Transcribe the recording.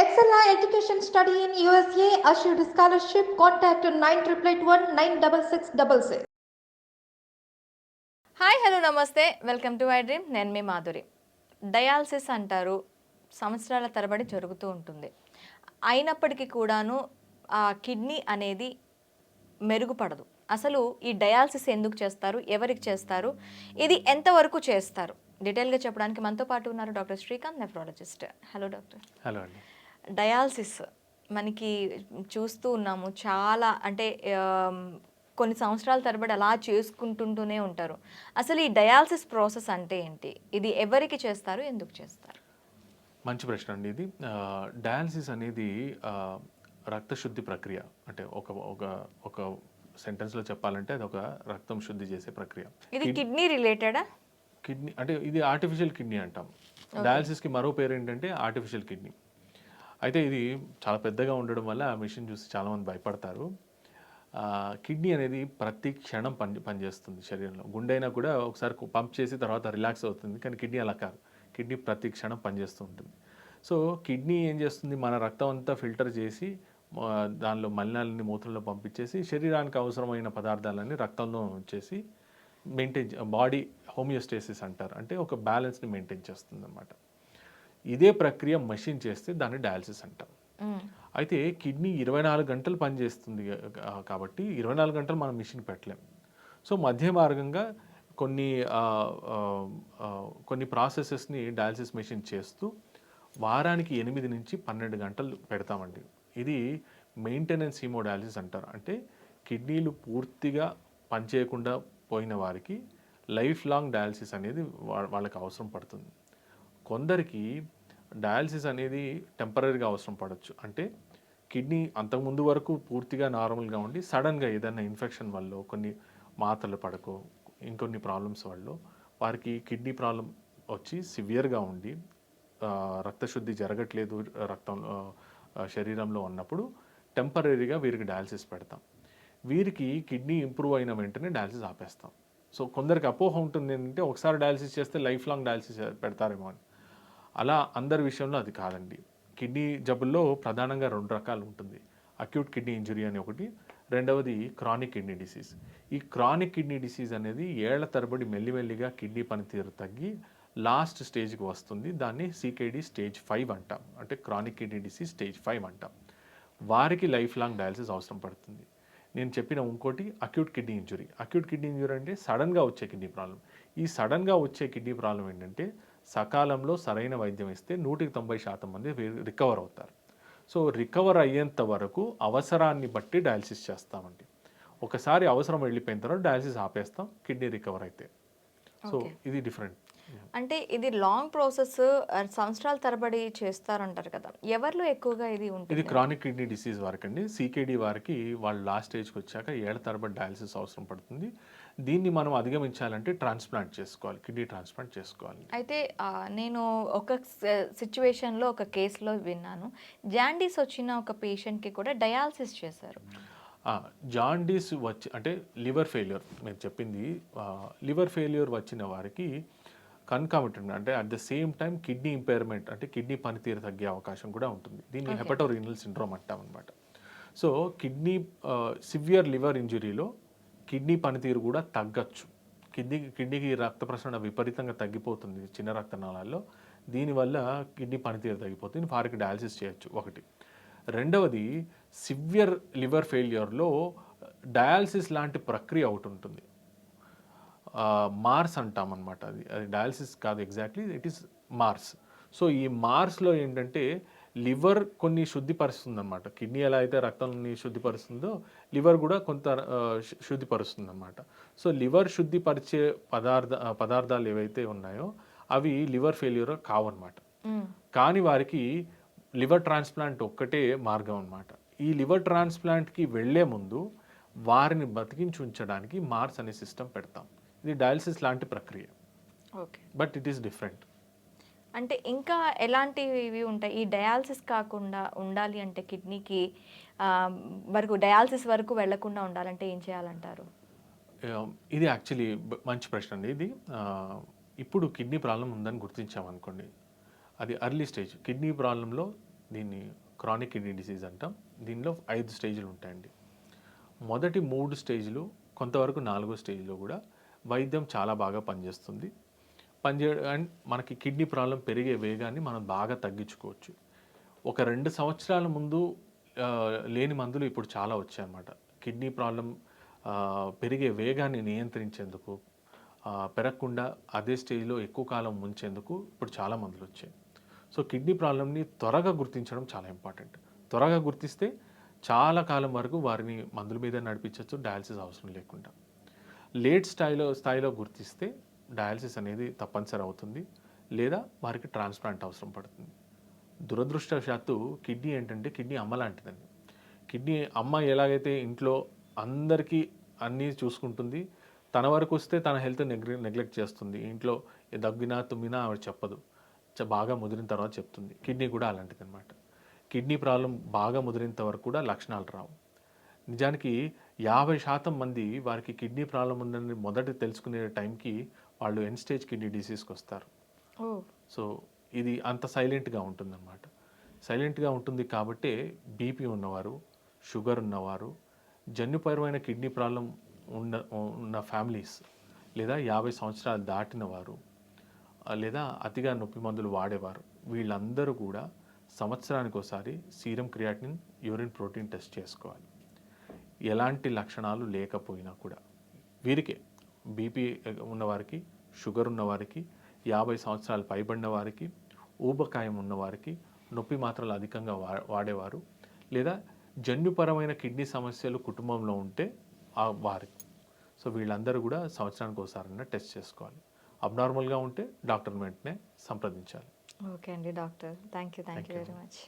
Excella Education Study in USA assured scholarship. Contact 9881 96666. Hi hello namaste. Welcome to iDream నేను మీ Madhuri. Dialysis అంటారు సంవత్సరాల తరబడి జరుగుతూ ఉంటుంది. అయినప్పటికీ కూడాను ఆ కిడ్నీ అనేది మెరుగుపడదు. అసలు ఈ డయాలసిస్ ఎందుకు చేస్తారు? ఎవరికి చేస్తారు? ఇది ఎంతవరకు చేస్తారు? డీటెయిల్గా చెప్పడానికి మనతో పాటు ఉన్నారు doctor Srikanth nephrologist hello doctor hello అండి. డయాలసిస్ మనకి చూస్తూ ఉన్నాము. చాలా అంటే కొన్ని సంవత్సరాల తరబడి అలా చేసుకుంటుంటూనే ఉంటారు. అసలు ఈ డయాలసిస్ ప్రాసెస్ అంటే ఏంటి? ఇది ఎవరికి చేస్తారు? ఎందుకు చేస్తారు? మంచి ప్రశ్న అండి ఇది. డయాలసిస్ అనేది రక్తశుద్ధి ప్రక్రియ. అంటే ఒక ఒక ఒక సెంటెన్స్లో చెప్పాలంటే అది ఒక రక్తం శుద్ధి చేసే ప్రక్రియ. ఇది కిడ్నీ రిలేటెడా? కిడ్నీ అంటే ఇది ఆర్టిఫిషియల్ కిడ్నీ అంటాం. డయాలసిస్కి మరో పేరు ఏంటంటే ఆర్టిఫిషియల్ కిడ్నీ. అయితే ఇది చాలా పెద్దగా ఉండడం వల్ల ఆ మిషన్ చూసి చాలామంది భయపడతారు. కిడ్నీ అనేది ప్రతి క్షణం పని పనిచేస్తుంది శరీరంలో. గుండె అయినా కూడా ఒకసారి పంప్ చేసి తర్వాత రిలాక్స్ అవుతుంది. కానీ కిడ్నీ అలా కాదు. కిడ్నీ ప్రతి క్షణం పనిచేస్తూ ఉంటుంది. సో కిడ్నీ ఏం చేస్తుంది? మన రక్తం అంతా ఫిల్టర్ చేసి దానిలో మలినాలని మూత్రంలో పంపించేసి శరీరానికి అవసరమైన పదార్థాలన్నీ రక్తంలో ఉంచేసి మెయింటైన్ బాడీ హోమియోస్టేసిస్ అంటారు. అంటే ఒక బ్యాలెన్స్ని మెయింటైన్ చేస్తుంది అన్నమాట ఇదే ప్రక్రియ మషిన్ చేస్తే దాన్ని డయాలసిస్ అంటాం. అయితే కిడ్నీ ఇరవై నాలుగు గంటలు పనిచేస్తుంది కాబట్టి ఇరవై నాలుగు గంటలు మనం మిషన్ పెట్టలేం. సో మధ్య మార్గంగా కొన్ని కొన్ని ప్రాసెసెస్ని డయాలసిస్ మెషిన్ చేస్తూ వారానికి ఎనిమిది నుంచి పన్నెండు గంటలు పెడతామండి. ఇది మెయింటెనెన్స్ హీమోడయాలసిస్ అంటారు. అంటే కిడ్నీలు పూర్తిగా పనిచేయకుండా పోయిన వారికి లైఫ్ లాంగ్ డయాలసిస్ అనేది వాళ్ళకి అవసరం పడుతుంది. కొందరికి డయాలసిస్ అనేది టెంపరీగా అవసరం పడవచ్చు అంటే కిడ్నీ అంతకుముందు వరకు పూర్తిగా నార్మల్గా ఉండి సడన్గా ఏదైనా ఇన్ఫెక్షన్ వల్ల కొన్ని మాత్రలు పడకో ఇంకొన్ని ప్రాబ్లమ్స్ వల్ల వారికి కిడ్నీ ప్రాబ్లం వచ్చి సివియర్గా ఉండి రక్తశుద్ధి జరగట్లేదు రక్తం శరీరంలో ఉన్నప్పుడు టెంపరీగా వీరికి డయాలసిస్ పెడతాం. వీరికి కిడ్నీ ఇంప్రూవ్ అయిన వెంటనే డయాలసిస్ ఆపేస్తాం. సో కొందరికి అపోహ ఉంటుంది ఏంటంటే ఒకసారి డయాలసిస్ చేస్తే లైఫ్ లాంగ్ డయాలసిస్ పెడతారేమో అని. అలా అందరి విషయంలో అది కాదండి. కిడ్నీ జబ్బుల్లో ప్రధానంగా రెండు రకాలు ఉంటుంది. అక్యూట్ కిడ్నీ ఇంజురీ అని ఒకటి రెండవది క్రానిక్ కిడ్నీ డిసీజ్. ఈ క్రానిక్ కిడ్నీ డిసీజ్ అనేది ఏళ్ళ తరబడి మెల్లిమెల్లిగా కిడ్నీ పనితీరు తగ్గి లాస్ట్ స్టేజ్కి వస్తుంది. దాన్ని సీకేడి స్టేజ్ ఫైవ్ అంటాం. అంటే chronic kidney disease stage five అంటాం. వారికి లైఫ్ లాంగ్ డయాలసిస్ అవసరం పడుతుంది. నేను చెప్పిన ఇంకోటి acute kidney injury. Acute kidney injury అంటే సడన్గా వచ్చే కిడ్నీ ప్రాబ్లం ఈ సడన్గా వచ్చే కిడ్నీ ప్రాబ్లం ఏంటంటే సకాలంలో సరైన వైద్యం ఇస్తే నూటికి తొంభై శాతం మంది రికవర్ అవుతారు. సో రికవర్ అయ్యేంత వరకు అవసరాన్ని బట్టి డయాలసిస్ చేస్తామండి. ఒకసారి అవసరం వెళ్ళిపోయిన తర్వాత డయాలసిస్ ఆపేస్తాం కిడ్నీ రికవర్ అయితే. సో ఇది డిఫరెంట్. అంటే ఇది లాంగ్ ప్రాసెస్ సంవత్సరాల తరబడి చేస్తారంటారు కదా. ఎవరిలో ఎక్కువగా ఇది ఉంటుంది? ఇది క్రానిక్ కిడ్నీ డిసీజ్ వారికి అండి సీకేడీ వారికి వాళ్ళు లాస్ట్ స్టేజ్కి వచ్చాక ఏళ్ళ తరబడి డయాలసిస్ అవసరం పడుతుంది. దీన్ని మనం అధిగమించాలంటే ట్రాన్స్ప్లాంట్ చేసుకోవాలి కిడ్నీ ట్రాన్స్ప్లాంట్ చేసుకోవాలి. అయితే నేను ఒక సిచ్యువేషన్లో ఒక కేసులో విన్నాను. జాండీస్ వచ్చిన ఒక పేషెంట్కి కూడా డయాలసిస్ చేశారు. జాండీస్ వచ్చి అంటే లివర్ ఫెయిల్యూర్ నేను చెప్పింది లివర్ ఫెయిల్యూర్ వచ్చిన వారికి కన్కామిటెంట్ అంటే at the same time kidney impairment అంటే కిడ్నీ పనితీరు తగ్గే అవకాశం కూడా ఉంటుంది. దీన్ని హెపటోరీనల్ సిండ్రోమ్ అంటాం అనమాట సో కిడ్నీ సివియర్ లివర్ ఇంజురీలో కిడ్నీ పనితీరు కూడా తగ్గచ్చు. కిడ్నీ కిడ్నీకి రక్త ప్రసరణ విపరీతంగా తగ్గిపోతుంది చిన్న రక్తనాళాల్లో దీనివల్ల కిడ్నీ పనితీరు తగ్గిపోతుంది. వారికి డయాలసిస్ చేయొచ్చు. ఒకటి. రెండవది సివియర్ లివర్ ఫెయిల్యూర్లో డయాలసిస్ లాంటి ప్రక్రియ ఒకటి ఉంటుంది. మార్స్ అంటాం అనమాట అది. అది డయాలసిస్ కాదు exactly it is MARS. So ఈ మార్స్లో ఏంటంటే లివర్ కొన్ని శుద్ధిపరుస్తుంది అనమాట కిడ్నీ ఎలా అయితే రక్తాన్ని శుద్ధిపరుస్తుందో లివర్ కూడా కొంత శుద్ధిపరుస్తుంది అనమాట సో లివర్ శుద్ధిపరిచే పదార్థ పదార్థాలు ఏవైతే ఉన్నాయో అవి లివర్ ఫెయిల్యూర్ కావన్నమాట. కానీ వారికి లివర్ ట్రాన్స్ప్లాంట్ ఒక్కటే మార్గం అన్నమాట. ఈ లివర్ ట్రాన్స్ప్లాంట్కి వెళ్ళే ముందు వారిని బతికించి ఉంచడానికి మార్స్ అనే సిస్టమ్ పెడతాం. ఇది డయాలసిస్ లాంటి ప్రక్రియ. Okay. But it is different. అంటే ఇంకా ఎలాంటివి ఇవి ఉంటాయి? ఈ డయాలసిస్ కాకుండా ఉండాలి అంటే కిడ్నీకి వరకు డయాలసిస్ వరకు వెళ్ళకుండా ఉండాలంటే ఏం చేయాలంటారు? ఇది యాక్చువల్లీ మంచి ప్రశ్న అండి. ఇది ఇప్పుడు కిడ్నీ ప్రాబ్లం ఉందని గుర్తించామనుకోండి అది అర్లీ స్టేజ్. కిడ్నీ ప్రాబ్లంలో దీన్ని క్రానిక్ కిడ్నీ డిసీజ్ అంటాం. దీనిలో ఐదు స్టేజ్లు ఉంటాయండి. మొదటి మూడు స్టేజ్లు కొంతవరకు నాలుగో స్టేజ్లో కూడా వైద్యం చాలా బాగా పనిచేస్తుంది. పనిచేయడం అండ్ మనకి కిడ్నీ ప్రాబ్లం పెరిగే వేగాన్ని మనం బాగా తగ్గించుకోవచ్చు. ఒక రెండు సంవత్సరాల ముందు లేని మందులు ఇప్పుడు చాలా వచ్చాయన్నమాట. కిడ్నీ ప్రాబ్లం పెరిగే వేగాన్ని నియంత్రించేందుకు పెరగకుండా అదే స్టేజ్లో ఎక్కువ కాలం ఉంచేందుకు ఇప్పుడు చాలా మందులు వచ్చాయి. సో కిడ్నీ ప్రాబ్లమ్ని త్వరగా గుర్తించడం చాలా ఇంపార్టెంట్. త్వరగా గుర్తిస్తే చాలా కాలం వరకు వారిని మందుల మీద నడిపించవచ్చు డయాలసిస్ అవసరం లేకుండా. లేట్ స్థాయిలో స్థాయిలో గుర్తిస్తే డయాలసిస్ అనేది తప్పనిసరి అవుతుంది. లేదా వారికి ట్రాన్స్ప్లాంట్ అవసరం పడుతుంది. దురదృష్టవశాత్తు కిడ్నీ ఏంటంటే కిడ్నీ అమ్మ లాంటిదండి. కిడ్నీ అమ్మ ఎలాగైతే ఇంట్లో అందరికీ అన్నీ చూసుకుంటుంది తన వరకు వస్తే తన హెల్త్ నెగ్లె నెగ్లెక్ట్ చేస్తుంది. ఇంట్లో దగ్గినా తుమ్మినా ఆవిడ చెప్పదు. చ- బాగా ముదిరిన తర్వాత చెప్తుంది. కిడ్నీ కూడా అలాంటిది అనమాట కిడ్నీ ప్రాబ్లం బాగా ముదిరినంత వరకు కూడా లక్షణాలు రావు. నిజానికి యాభై శాతం మంది వారికి కిడ్నీ ప్రాబ్లం ఉందని మొదట తెలుసుకునే టైంకి వాళ్ళు ఎన్ స్టేజ్ కిడ్నీ డిసీజ్కి వస్తారు. సో ఇది అంత సైలెంట్గా ఉంటుందన్నమాట. సైలెంట్గా ఉంటుంది కాబట్టే బీపీ ఉన్నవారు షుగర్ ఉన్నవారు జన్యుపరమైన కిడ్నీ ప్రాబ్లం ఉన్న ఉన్న ఫ్యామిలీస్ లేదా యాభై సంవత్సరాలు దాటిన వారు ఆ, లేదా అతిగా నొప్పి మందులు వాడేవారు వీళ్ళందరూ కూడా సంవత్సరానికి ఒకసారి serum creatinine urine protein test చేసుకోవాలి. ఎలాంటి లక్షణాలు లేకపోయినా కూడా వీరికే బీపీ ఉన్నవారికి షుగర్ ఉన్నవారికి యాభై సంవత్సరాలు పైబడిన వారికి ఊబకాయం ఉన్నవారికి నొప్పి మాత్రలు అధికంగా వా వాడేవారు లేదా జన్యుపరమైన కిడ్నీ సమస్యలు కుటుంబంలో ఉంటే ఆ వారికి సో వీళ్ళందరూ కూడా సంవత్సరానికి ఒకసారి టెస్ట్ చేసుకోవాలి. అబ్నార్మల్గా ఉంటే డాక్టర్ వెంటనే సంప్రదించాలి. ఓకే అండి doctor. Thank you thank you. Very much.